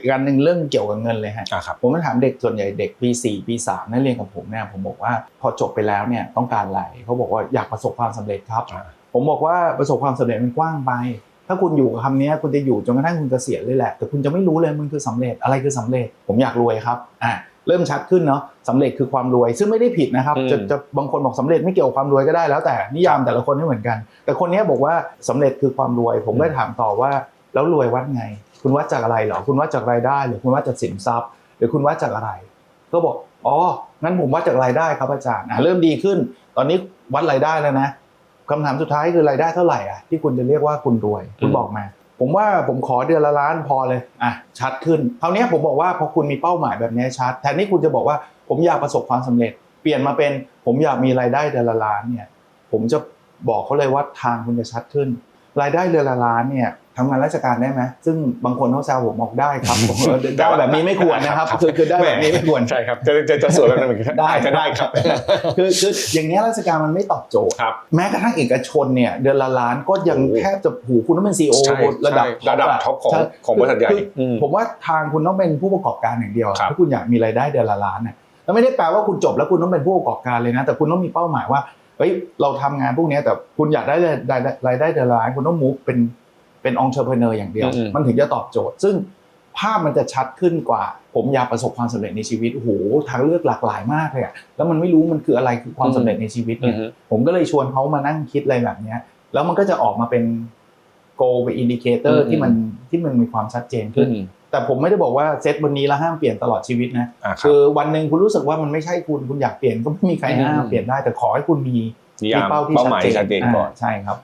อีกอันหนึ่งเรื่องเกี่ยวกับเงินเลยฮะอ่าครับผมก็ถามเด็กส่วนใหญ่เด็กปี4ปี3นั่นเรียนกับผมเนี่ยผมบอกว่าพอจบไปแล้วเนี่ยต้องการอะไรเขาบอกว่าอยากประสบความสำเร็จครับอ่าผมบอกว่าประสบความสำเร็จมันกว้างไป ถ้าคุณอยู่กับคำเนี้ยคุณจะอยู่จนกระทั่งคุณเกษียณเลยแหละ แต่คุณจะไม่รู้เลยมันคือสำเร็จอะไรคือสำเร็จ ผมอยากรวยครับอะเริ่มชัดขึ้นเนาะสำเร็จคือความรวยซึ่งไม่ได้ผิดนะครับอืมจะจะบางคนบอกสำเร็จไม่เกี่ยวกับความรวยก็ได้แล้วแต่นิยามแต่ละคนไม่เหมือนกัน แต่คนเนี้ยบอกว่าสำเร็จคือความรวย ผมก็ถามต่อว่าแล้วรวยวัดไง คุณวัดจากอะไรเหรอคุณวัดจากรายได้ หรือคุณวัดจากสินทรัพย์ หรือคุณวัดจากอะไร ก็บอกอ๋องั้นผมวัดจากรายได้ครับอาจารย์อะเริ่มดีขึ้น ตอนนี้วัดรายได้แล้วนะคำถามสุดท้ายคือรายได้เท่าไหร่อะที่คุณจะเรียกว่าคุณรวย คุณอืมบอกมาผมว่าผมขอเดือนละล้านพอเลยอะชัดขึ้นคราวเนี้ยผมบอกว่าพอคุณมีเป้าหมายแบบเนี้ยชัดแทนที่คุณจะบอกว่าผมอยากประสบความสำเร็จ เปลี่ยนมาเป็นผมอยากมีรายได้เดือนละล้านเนี่ยผมจะบอกเขาเลยว่าทางคุณจะชัดขึ้น รายได้เดือนละล้านเนี่ย ทำงานราชการได้ไหมซึ่งบางคนเขาแซวผมบอกได้ครับผมว่าได้แบบนี้ไม่ควรนะครับคือคือได้แบบนี้ไม่ควรใช่ครับจะจะจะสวยแบบนั้นเหมือนกันได้อาจจะได้ครับคือคืออย่างเงี้ยราชการมันไม่ตอบโจทย์ครับแม้กระทั่งเอกชนเนี่ยเดือนละล้านก็ยังโอ้แทบจะหูคุณต้องเป็นซีอใช่ระดับใช่ระดับท็อปของใช่ของบริษัทใหญ่คืออืมผมว่าทางคุณต้องเป็นผู้ประกอบการอย่างเดียวครับถ้าคุณอยากมีรายได้เดือนละล้านเนี่ยแล้วไม่ได้แปลว่าคุณจบแล้วคุณต้องเป็นผู้ประกอบการเลยนะแต่คุณต้องมีเป้าหมายว่าเฮ้ยเราทำงานพวกเนี้ยแต่คุณอยากได้รายได้รายได้เดือนละล้านคุณต้องมูฟเป็น เป็นองค์เชอร์เพเนอร์อย่างเดียวอืมมันถึงจะตอบโจทย์ ซึ่งภาพมันจะชัดขึ้นกว่า ผมอยากประสบความสำเร็จในชีวิตโอ้โหทางเลือกหลากหลายมากเลยอะแล้วมันไม่รู้มันคืออะไรคือความสำเร็จในชีวิตอืเนี่ยอฮึผมก็เลยชวนเขามานั่งคิดอะไรแบบเนี้ย แล้วมันก็จะออกมาเป็น goal เป็น indicator อืมที่มันที่มันมีความชัดเจนขึ้นอืมแต่ผมไม่ได้บอกว่าเซตวันนี้แล้วห้ามเปลี่ยนตลอดชีวิตนะอ่าครับคือวันหนึ่งคุณรู้สึกว่ามันไม่ใช่คุณคุณอยากเปลี่ยนก็ไม่มีใครห้ามอืมเปลี่ยนได้แต่ขอให้คุณมีนิยามเป้าที่เป้าหมายที่ชัดเจนก่อนาใช่ครับ